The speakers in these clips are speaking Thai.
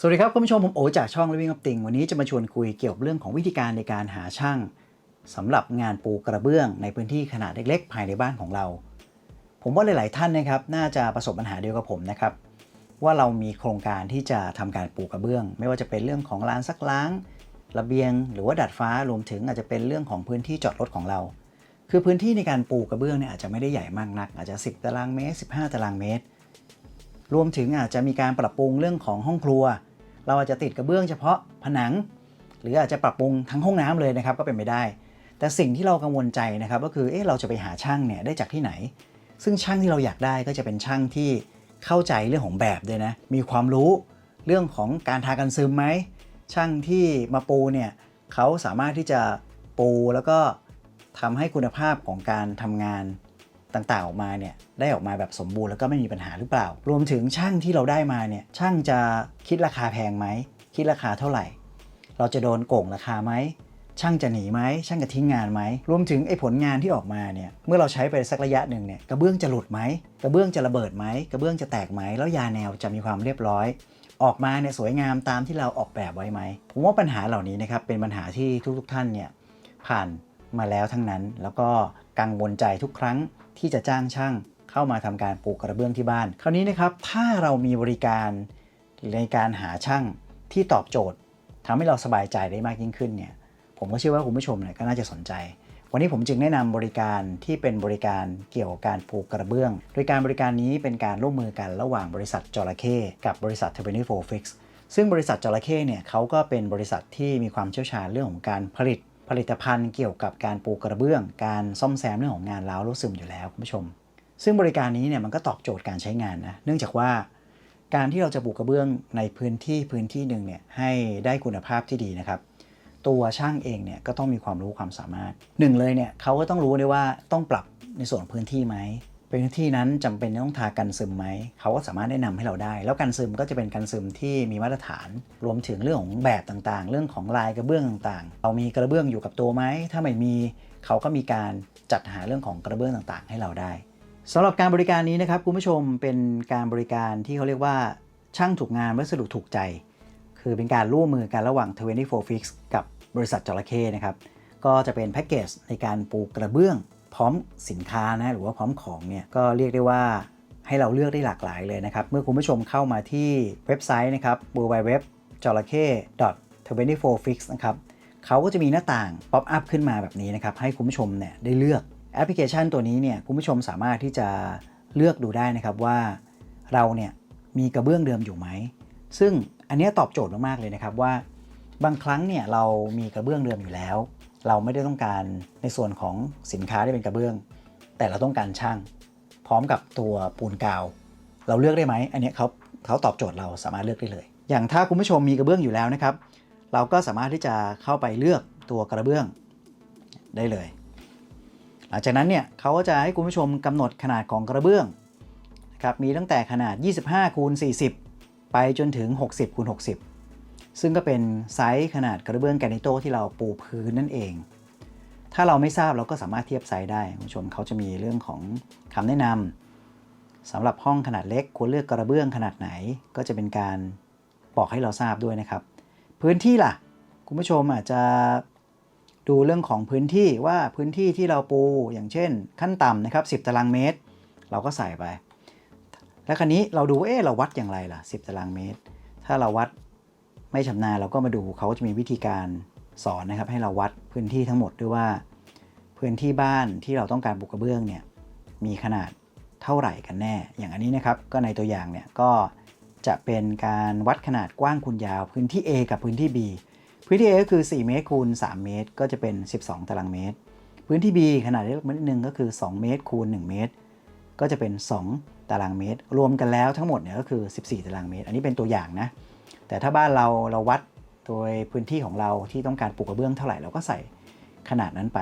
สวัสดีครับคุณผู้ชมผมโอจากช่อง Living Up ติงวันนี้จะมาชวนคุยเกี่ยวกับเรื่องของวิธีการในการหาช่างสำหรับงานปูกระเบื้องในพื้นที่ขนาดเล็กๆ ภายในบ้านของเรา ผมว่าหลาย ๆ ท่านนะครับน่าจะประสบปัญหาเดียวกับผมนะครับว่าเรามีโครงการที่จะทำการปูกระเบื้อง ไม่ว่าจะเป็นเรื่องของลานซักล้าง ระเบียง หรือว่าดัดฟ้ารวมถึงอาจจะเป็นเรื่องของพื้นที่จอดรถของเรา คือพื้นที่ในการปูกระเบื้องเนี่ยอาจจะไม่ได้ใหญ่มากนัก อาจจะ 10 ตารางเมตร 15 ตารางเมตร รวมถึงอาจจะมีการปรับปรุงเรื่องของห้องครัว เราอาจจะติดกระเบื้องเฉพาะผนัง หรืออาจจะปรับปรุงทั้งห้องน้ำเลยนะครับก็เป็นไปได้ แต่สิ่งที่เรากังวลใจนะครับก็คือเอ๊ะเราจะไปหาช่างเนี่ยได้จากที่ไหน ซึ่งช่างที่เราอยากได้ก็จะเป็นช่างที่เข้าใจเรื่องของแบบด้วยนะมีความรู้เรื่องของการทากันซึมไหมช่างที่มาปูเนี่ยเขาสามารถที่จะปูแล้วก็ทำให้คุณภาพของการทำงาน ต่างๆออกมาเนี่ยได้ออกมาแบบสมบูรณ์แล้วก็ไม่มีปัญหาหรือเปล่า รวมถึงช่างที่เราได้มาเนี่ยช่างจะคิดราคาแพงไหมคิดราคาเท่าไหร่ เราจะโดนโกงราคาไหมช่างจะหนีไหมช่างจะทิ้งงานไหมรวมถึงไอ้ผลงานที่ออกมาเนี่ยเมื่อเราใช้ไปสักระยะหนึ่งเนี่ยกระเบื้องจะหลุดไหมกระเบื้องจะระเบิดไหมกระเบื้องจะแตกไหมแล้วยาแนวจะมีความเรียบร้อย ออกมาเนี่ยสวยงามตามที่เราออกแบบไว้ไหมผมว่าปัญหาเหล่านี้นะครับเป็นปัญหาที่ทุกๆท่านเนี่ยผ่าน มาแล้วทั้งนั้น แล้วก็กังวลใจทุกครั้งที่จะจ้างช่างเข้ามาทำการปูกระเบื้องที่บ้าน คราวนี้นะครับถ้าเรามีบริการในการหาช่างที่ตอบโจทย์ทำให้เราสบายใจได้มากยิ่งขึ้นเนี่ยผมก็เชื่อว่าคุณผู้ชมเนี่ยก็น่าจะสนใจ วันนี้ผมจึงแนะนำบริการที่เป็นบริการเกี่ยวกับการปูกระเบื้อง โดยการบริการนี้เป็นการร่วมมือกันระหว่างบริษัทจระเข้กับบริษัท24 Fix ซึ่งบริษัทจระเข้เนี่ยเขาก็เป็นบริษัทที่มีความเชี่ยวชาญเรื่องของการผลิต ผลิตภัณฑ์เกี่ยวกับการปูกระเบื้อง การซ่อมแซมเรื่องของงานร้าวรั่วซึมอยู่แล้วคุณผู้ชม ซึ่งบริการนี้เนี่ยมันก็ตอบโจทย์การใช้งานนะเนื่องจากว่าการที่เราจะปูกระเบื้องในพื้นที่พื้นที่หนึ่งเนี่ยให้ได้คุณภาพที่ดีนะครับ ตัวช่างเองเนี่ยก็ต้องมีความรู้ความสามารถหนึ่งเลยเนี่ยเขาก็ต้องรู้ด้วยว่าต้องปรับในส่วนพื้นที่ไหม พื้นที่นั้นจำเป็นต้องทากันซึมไหม เขาก็สามารถแนะนำให้เราได้ แล้วกันซึมก็จะเป็นกันซึมที่มีมาตรฐาน รวมถึงเรื่องของแบบต่างๆ เรื่องของลายกระเบื้องต่างๆ เรามีกระเบื้องอยู่กับตัวไหม ถ้าไม่มีเขาก็มีการจัดหาเรื่องของกระเบื้องต่างๆ ให้เราได้สำหรับการบริการนี้นะครับคุณผู้ชมเป็นการบริการที่เขาเรียกว่าช่างถูกงานวัสดุถูกใจ คือเป็นการร่วมมือกันระหว่าง 24 Fix กับบริษัทจระเข้นะครับ ก็จะเป็นแพ็กเกจในการปูกระเบื้อง พร้อมสินค้านะหรือว่าพร้อมของเนี่ยก็เรียกได้ว่าให้เราเลือกได้หลากหลายเลยนะครับ เมื่อคุณผู้ชมเข้ามาที่เว็บไซต์นะครับ www j o l a k e 24 fix นะครับเขาก็จะมีหน้าต่างป๊อปอัพขึ้นมาแบบนี้นะครับ ให้คุณผู้ชมเนี่ยได้เลือกแอปพลิเคชันตัวนี้เนี่ยคุณผู้ชมสามารถที่จะเลือกดูได้นะครับว่าเราเนี่ยมีกระเบื้องเดิมอยู่ไหม ซึ่งอันนี้ตอบโจทย์มากๆเลยนะครับว่า บางครั้งเนี่ยเรามีกระเบื้องเดิมอยู่แล้ว เราไม่ได้ต้องการในส่วนของสินค้าที่เป็นกระเบื้อง แต่เราต้องการช่าง พร้อมกับตัวปูนกาว เราเลือกได้ไหมอันนี้เขาเขาตอบโจทย์เราสามารถเลือกได้เลย อย่างถ้าคุณผู้ชมมีกระเบื้องอยู่แล้วนะครับ เราก็สามารถที่จะเข้าไปเลือกตัวกระเบื้องได้เลย หลังจากนั้นเนี่ยเขาก็จะให้คุณผู้ชมกำหนดขนาดของกระเบื้องนะครับมีตั้งแต่ขนาด 25คูณ40 ไปจนถึง 60คูณ60 ซึ่งก็เป็นไซส์ขนาดกระเบื้องแกนิโตที่เราปูพื้นนั่นเอง ถ้าเราไม่ทราบเราก็สามารถเทียบไซส์ได้คุณผู้ชมเขาจะมีเรื่องของคำแนะนำสำหรับห้องขนาดเล็กควรเลือกกระเบื้องขนาดไหน ก็จะเป็นการบอกให้เราทราบด้วยนะครับ พื้นที่ล่ะ คุณผู้ชมอาจจะดูเรื่องของพื้นที่ว่าพื้นที่ที่เราปูอย่างเช่น ขั้นต่ำนะครับ 10 ตารางเมตร เราก็ใส่ไป แล้วครนี้เราดูเอ๊เราวัดอย่างไรล่ะ 10 ตารางเมตร ถ้าเราวัด ไม่ชำนาญเราก็มาดูเขาจะมีวิธีการสอนนะครับให้เราวัดพื้นที่ทั้งหมดด้วยว่า พื้นที่บ้านที่เราต้องการปลูกกระเบื้องเนี่ยมีขนาดเท่าไหร่กันแน่ อย่างอันนี้นะครับก็ในตัวอย่างเนี่ยก็จะเป็นการวัดขนาดกว้างคูณยาว พื้นที่ A กับพื้นที่ B พื้นที่ A ก็คือ 4 เมตรคูณ 3 เมตร ก็จะเป็น 12 ตารางเมตร พื้นที่ B ขนาดเล็กนิดนึงก็คือ 2 เมตรคูณ 1 เมตร ก็จะเป็น 2 ตารางเมตร รวมกันแล้วทั้งหมดเนี่ยก็คือ 14 ตารางเมตร อันนี้เป็นตัวอย่างนะ แต่ถ้าบ้านเราเราวัดโดยพื้นที่ของเราที่ต้องการปลูกกระเบื้องเท่าไหร่เราก็ใส่ขนาดนั้นไป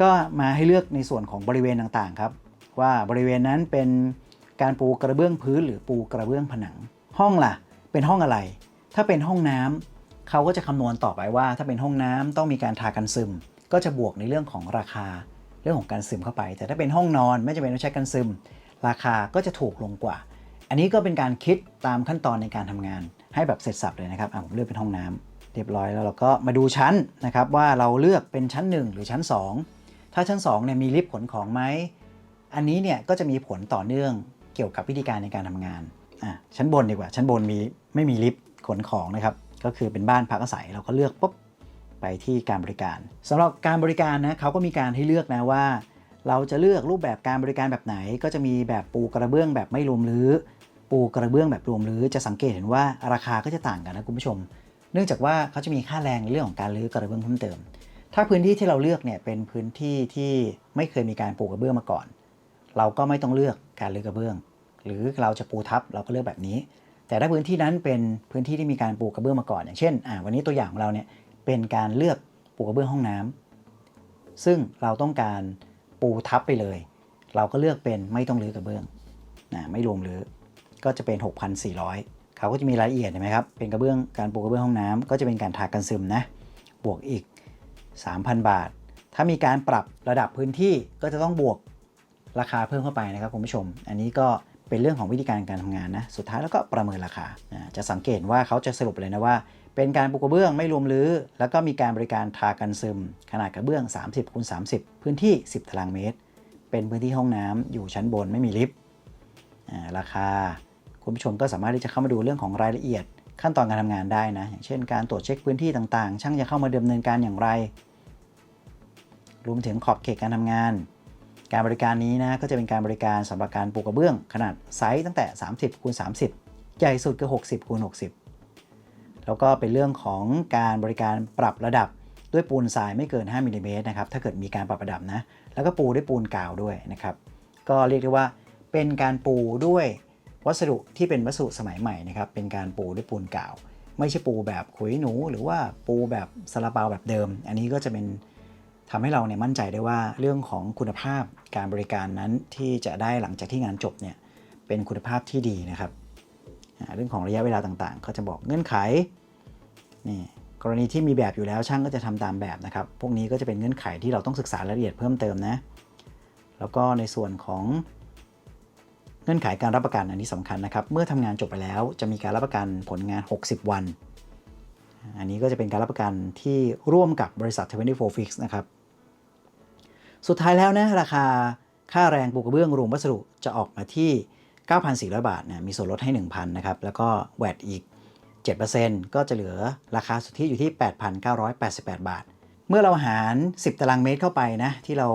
ก็มาให้เลือกในส่วนของบริเวณต่างๆครับว่าบริเวณนั้นเป็นการปูกระเบื้องพื้น หรือปูกระเบื้องผนัง ห้องล่ะ เป็นห้องอะไร ถ้าเป็นห้องน้ำเขาก็จะคำนวณต่อไปว่า ถ้าเป็นห้องน้ำต้องมีการทากันซึม ก็จะบวกในเรื่องของราคาเรื่องของการซึมเข้าไป แต่ถ้าเป็นห้องนอนไม่จำเป็นต้องใช้กันซึม ราคาก็จะถูกลงกว่า อันนี้ก็เป็นการคิดตามขั้นตอนในการทำงาน ให้แบบเสร็จสับเลยนะครับอะผมเลือกเป็นห้องน้ำเรียบร้อยแล้วเราก็มาดูชั้นนะครับว่าเราเลือกเป็นชั้น 1 หรือชั้น 2 ถ้าชั้น2เนี่ยมีลิฟต์ขนของไหมอันนี้เนี่ยก็จะมีผลต่อเนื่องเกี่ยวกับวิธีการในการทำงานอะชั้นบนดีกว่า ชั้นบนมีไม่มีลิฟต์ขนของนะครับก็คือเป็นบ้านพักอาศัยเราก็เลือกปุ๊บไปที่การบริการสำหรับการบริการนะเขาก็มีการให้เลือกนะว่า เราจะเลือกรูปแบบการบริการแบบไหน ก็จะมีแบบปูกระเบื้องแบบไม่รวมรื้อ ปูกระเบื้องแบบรวมรื้อจะสังเกตเห็นว่าราคาก็จะต่างกันนะคุณผู้ชม เนื่องจากว่าเขาจะมีค่าแรงเรื่องของการรื้อกระเบื้องเพิ่มเติม ถ้าพื้นที่ที่เราเลือกเนี่ยเป็นพื้นที่ที่ไม่เคยมีการปูกระเบื้องมาก่อน เราก็ไม่ต้องเลือกการรื้อกระเบื้อง หรือเราจะปูทับเราก็เลือกแบบนี้ แต่ถ้าพื้นที่นั้นเป็นพื้นที่ที่มีการปูกระเบื้องมาก่อน อย่างเช่นอ่าวันนี้ตัวอย่างของเราเนี่ยเป็นการเลือกปูกระเบื้องห้องน้ำซึ่งเราต้องการปูทับไปเลย เราก็เลือกเป็นไม่ต้องรื้อกระเบื้องนะไม่รวมรื้อ ก็จะเป็น 6,400 เขาก็จะมีรายละเอียดเห็นไหมครับ เป็นกระเบื้องการปูกระเบื้องห้องน้ำก็จะเป็นการทากันซึมนะ บวกอีก 3,000 บาท ถ้ามีการปรับระดับพื้นที่ก็จะต้องบวกราคาเพิ่มเข้าไปนะครับคุณผู้ชม อันนี้ก็เป็นเรื่องของวิธีการการทำงานนะ สุดท้ายแล้วก็ประเมินราคา จะสังเกตว่าเขาจะสรุปเลยนะว่า เป็นการปูกระเบื้องไม่รวมรื้อ แล้วก็มีการบริการทากันซึม ขนาดกระเบื้อง 30คูณ30 พื้นที่ 10 ตารางเมตร เป็นพื้นที่ห้องน้ำอยู่ชั้นบนไม่มีลิฟต์ราคา คุณผู้ชมก็สามารถที่จะเข้ามาดูเรื่องของรายละเอียด ขั้นตอนการทำงานได้นะ อย่างเช่นการตรวจเช็คพื้นที่ต่างๆ ช่างจะเข้ามาดำเนินการอย่างไร รวมถึงขอบเขตการทำงาน การบริการนี้นะก็จะเป็นการบริการสำหรับการปูกระเบื้อง ขนาดไซส์ตั้งแต่ 30คูณ30 ใหญ่สุดคือ 60คูณ60 แล้วก็เป็นเรื่องของการบริการปรับระดับด้วยปูนทรายไม่เกิน 5มิลลิเมตรนะครับ ถ้าเกิดมีการปรับระดับนะ แล้วก็ปูด้วยปูนกาวด้วยนะครับ ก็เรียกได้ว่าเป็นการปูด้วย วัสดุที่เป็นวัสดุสมัยใหม่นะครับเป็นการปูด้วยปูนกาว ไม่ใช่ปูแบบขุยหนู หรือว่าปูแบบซาลาเปาแบบเดิม อันนี้ก็จะเป็นทำให้เราเนี่ยมั่นใจได้ว่าเรื่องของคุณภาพการบริการนั้นที่จะได้หลังจากที่งานจบเนี่ยเป็นคุณภาพที่ดีนะครับ เรื่องของระยะเวลาต่างๆก็จะบอกเงื่อนไขนี่กรณีที่มีแบบอยู่แล้วช่างก็จะทำตามแบบนะครับ พวกนี้ก็จะเป็นเงื่อนไขที่เราต้องศึกษารายละเอียดเพิ่มเติมนะ แล้วก็ในส่วนของ เงื่อนไขการรับประกันอันนี้สำคัญนะครับ เมื่อทำงานจบไปแล้วจะมีการรับประกันผลงาน 60 วัน อันนี้ก็จะเป็นการรับประกันที่ร่วมกับบริษัท 24 Fix นะครับ สุดท้ายแล้วนะราคาค่าแรงปูกระเบื้องรวมวัสดุจะออกมาที่ 9,400 บาทเนี่ยมีส่วนลดให้ 1,000นะครับ แล้วก็แวดอีก 7%ก็จะเหลือราคาสุทธิอยู่ที่ 8,988 บาท เมื่อเราหาร 10 ตารางเมตรเข้าไปนะที่เรา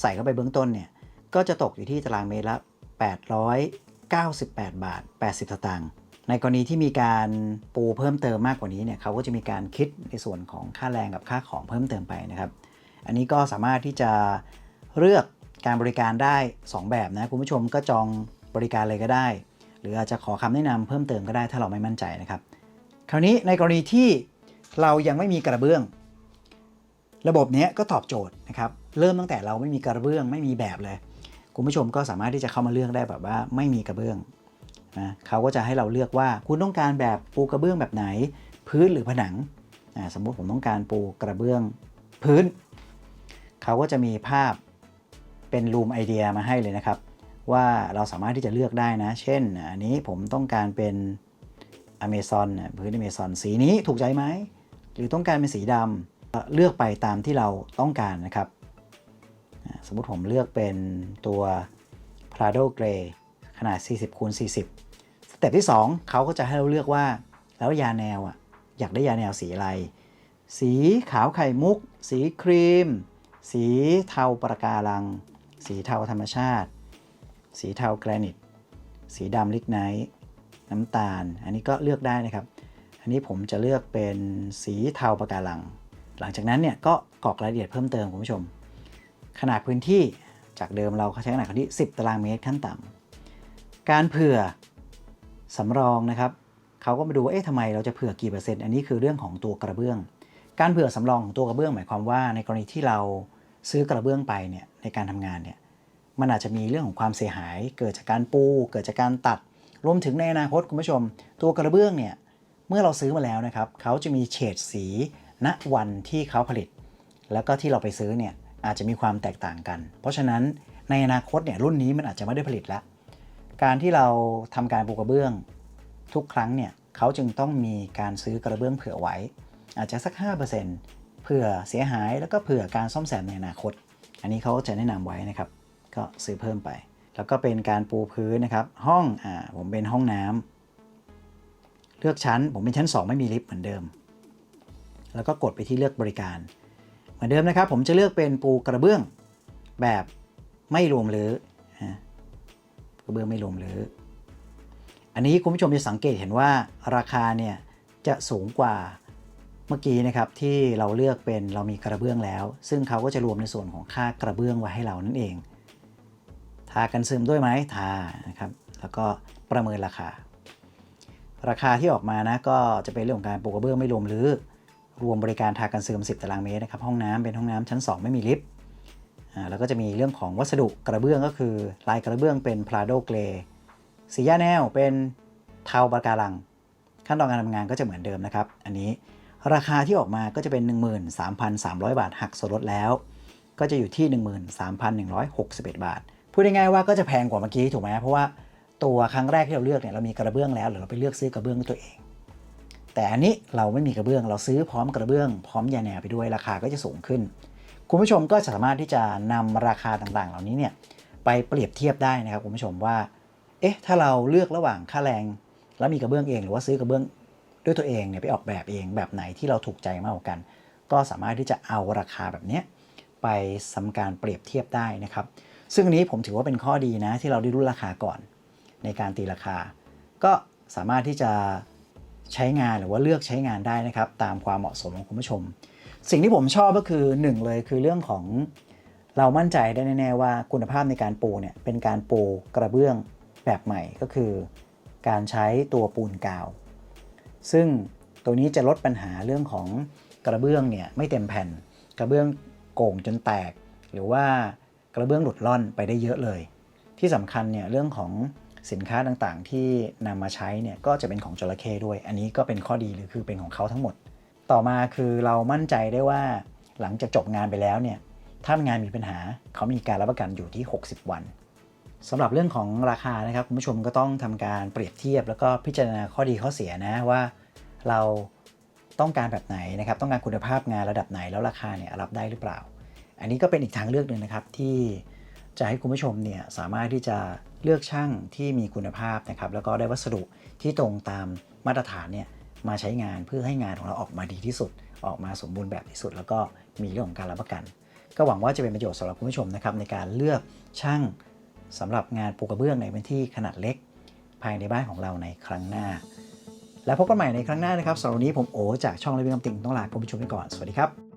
ใส่เข้าไปเบื้องต้นเนี่ยก็จะตกอยู่ที่ตารางเมตรละ 898 บาท 80 สตางค์ ในกรณีที่มีการปูเพิ่มเติมมากกว่านี้เนี่ยเขาก็จะมีการคิดในส่วนของค่าแรงกับค่าของเพิ่มเติมไปนะครับ อันนี้ก็สามารถที่จะเลือกการบริการได้ 2 แบบนะคุณผู้ชมก็จองบริการเลยก็ได้ หรืออาจจะขอคำแนะนำเพิ่มเติมก็ได้ถ้าเราไม่มั่นใจนะครับ คราวนี้ในกรณีที่เรายังไม่มีกระเบื้อง ระบบเนี้ยก็ตอบโจทย์นะครับเริ่มตั้งแต่เราไม่มีกระเบื้องไม่มีแบบเลย คุณผู้ชมก็สามารถที่จะเข้ามาเลือกได้แบบว่าไม่มีกระเบื้องนะเขาก็จะให้เราเลือกว่าคุณต้องการแบบปูกระเบื้องแบบไหน พื้นหรือผนังอ่าสมมุติผมต้องการปูกระเบื้องพื้น เขาก็จะมีภาพเป็นรูมไอเดียมาให้เลยนะครับ ว่าเราสามารถที่จะเลือกได้นะ เช่น อันนี้ผมต้องการเป็นอเมซอนพื้นอเมซอนสีนี้ถูกใจไหมหรือต้องการเป็นสีดำเลือกไปตามที่เราต้องการนะครับ สมมุติผมเลือกเป็นตัว Prado Grey ขนาด 40คูณ40 สเต็ปที่ 2 เขาก็จะให้เราเลือกว่า แล้วยาแนวอะอยากได้ยาแนวสีอะไร สีขาวไข่มุก สีครีม สีเทาประการัง สีเทาธรรมชาติ สีเทาแกรนิต สีดำลิกไนท์น้ำตาล อันนี้ก็เลือกได้นะครับ อันนี้ผมจะเลือกเป็นสีเทาประการัง หลังจากนั้นเนี่ยก็กรอกรายละเอียดเพิ่มเติมคุณผู้ชม ขนาดพื้นที่จากเดิมเราใช้ขนาดพื้นที่ 10 ตารางเมตรขั้นต่ำการเผื่อสำรองนะครับเขาก็มาดูว่าเอ๊ะทำไมเราจะเผื่อกี่เปอร์เซ็นต์อันนี้คือเรื่องของตัวกระเบื้อง การเผื่อสำรองของตัวกระเบื้องหมายความว่า ในกรณีที่เราซื้อกระเบื้องไปเนี่ยในการทำงานเนี่ยมันอาจจะมีเรื่องของความเสียหาย เกิดจากการปู เกิดจากการตัด รวมถึงในอนาคตคุณผู้ชม ตัวกระเบื้องเนี่ยเมื่อเราซื้อมาแล้วนะครับเขาจะมีเฉดสีณวันที่เขาผลิต แล้วก็ที่เราไปซื้อเนี่ย อาจจะมีความแตกต่างกัน เพราะฉะนั้นในอนาคตเนี่ยรุ่นนี้มันอาจจะไม่ได้ผลิตแล้ว การที่เราทำการปูกระเบื้องทุกครั้งเนี่ยเขาจึงต้องมีการซื้อกระเบื้องเผื่อไว้ อาจจะสัก 5%เผื่อเสียหายแล้วก็เผื่อการซ่อมแซมในอนาคต อันนี้เขาจะแนะนำไว้นะครับ ก็ซื้อเพิ่มไป แล้วก็เป็นการปูพื้นนะครับ ห้องอ่าผมเป็นห้องน้ำเลือกชั้นผมเป็นชั้น 2 ไม่มีลิฟต์เหมือนเดิม แล้วก็กดไปที่เลือกบริการ มือนเดิมนะครับ ผมจะเลือกเป็นปูกระเบื้องแบบไม่รวมรื้อกระเบื้องไม่รวมรื้ออันนี้คุณผู้ชมจะสังเกตเห็นว่าราคาเนี่ยจะสูงกว่าเมื่อกี้นะครับที่เราเลือกเป็นเรามีกระเบื้องแล้ว ซึ่งเขาก็จะรวมในส่วนของค่ากระเบื้องไว้ให้เรานั่นเอง ทากันซึมด้วยไหมทานะครับ แล้วก็ประเมินราคา ราคาที่ออกมานะก็จะเป็นเรื่องของการปูกระเบื้องไม่รวมหรือ รวมบริการทากันซึม10 ตารางเมตรนะครับห้องน้ำเป็นห้องน้ำชั้น 2 ไม่มีลิฟต์แล้วก็จะมีเรื่องของวัสดุกระเบื้องก็คือ ลายกระเบื้องเป็นพลาโดเกรสีย่าแนวเป็นเทาปะการัง ขั้นตอนการทำงานก็จะเหมือนเดิมนะครับ อันนี้ราคาที่ออกมาก็จะเป็น 13,300 บาทหักส่วนลดแล้ว ก็จะอยู่ที่ 13,161 บาท พูดง่ายๆว่าก็จะแพงกว่าเมื่อกี้ถูกไหมเพราะว่าตัวครั้งแรกที่เราเลือกเนี่ยเรามีกระเบื้องแล้วหรือเราไปเลือกซื้อกระเบื้องด้วยตัวเอง แต่อันนี้เราไม่มีกระเบื้องเราซื้อพร้อมกระเบื้อง พร้อมยาแนวไปด้วยราคาก็จะสูงขึ้น คุณผู้ชมก็สามารถที่จะนำราคาต่างๆ เหล่านี้เนี่ยไปเปรียบเทียบได้นะครับคุณผู้ชมว่า เอ๊ะถ้าเราเลือกระหว่างค่าแรง แล้วมีกระเบื้องเอง หรือว่าซื้อกระเบื้องด้วยตัวเองเนี่ยไปออกแบบเองแบบไหนที่เราถูกใจมากกว่ากัน ก็สามารถที่จะเอาราคาแบบนี้ไปทำการเปรียบเทียบได้นะครับ ซึ่งอันนี้ผมถือว่าเป็นข้อดีนะที่เราได้รู้ราคาก่อน ในการตีราคา ก็สามารถที่จะ ใช้งานหรือว่าเลือกใช้งานได้นะครับ ตามความเหมาะสมของคุณผู้ชม สิ่งที่ผมชอบก็คือหนึ่งเลยคือเรื่องของเรามั่นใจได้แน่ๆว่าคุณภาพในการปูเนี่ยเป็นการปูกระเบื้องแบบใหม่ก็คือ การใช้ตัวปูนกาว ซึ่งตัวนี้จะลดปัญหาเรื่องของกระเบื้องเนี่ยไม่เต็มแผ่น กระเบื้องโก่งจนแตก หรือว่ากระเบื้องหลุดล่อนไปได้เยอะเลย ที่สำคัญเนี่ยเรื่องของ สินค้าต่างๆ ที่นำมาใช้เนี่ยก็จะเป็นของจระเข้ด้วย อันนี้ก็เป็นข้อดีหรือคือเป็นของเขาทั้งหมด ต่อมาคือเรามั่นใจได้ว่าหลังจากจบงานไปแล้วเนี่ยถ้างานมีปัญหาเขามีการรับประกันอยู่ที่ 60 วันสำหรับเรื่องของราคานะครับคุณผู้ชมก็ต้องทำการเปรียบเทียบ แล้วก็พิจารณาข้อดีข้อเสียนะว่าเราต้องการแบบไหนนะครับ ต้องการคุณภาพงานระดับไหนแล้วราคาเนี่ยรับได้หรือเปล่า อันนี้ก็เป็นอีกทางเลือกหนึ่งนะครับที่จะให้คุณผู้ชมเนี่ยสามารถที่จะ เลือกช่างที่มีคุณภาพนะครับแล้วก็ได้วัสดุที่ตรงตามมาตรฐานเนี่ยมาใช้งานเพื่อให้งานของเราออกมาดีที่สุด ออกมาสมบูรณ์แบบที่สุด แล้วก็มีเรื่องของการรับประกัน ก็หวังว่าจะเป็นประโยชน์สำหรับคุณผู้ชมนะครับในการเลือกช่างสำหรับงานปูกระเบื้องในพื้นที่ขนาดเล็ก ภายในบ้านของเราในครั้งหน้า แล้วพบกันใหม่ในครั้งหน้านะครับสำหรับวันนี้ผมโอจากช่องเลวิงคำติงต้องลาคุณผู้ชมไปก่อนสวัสดีครับ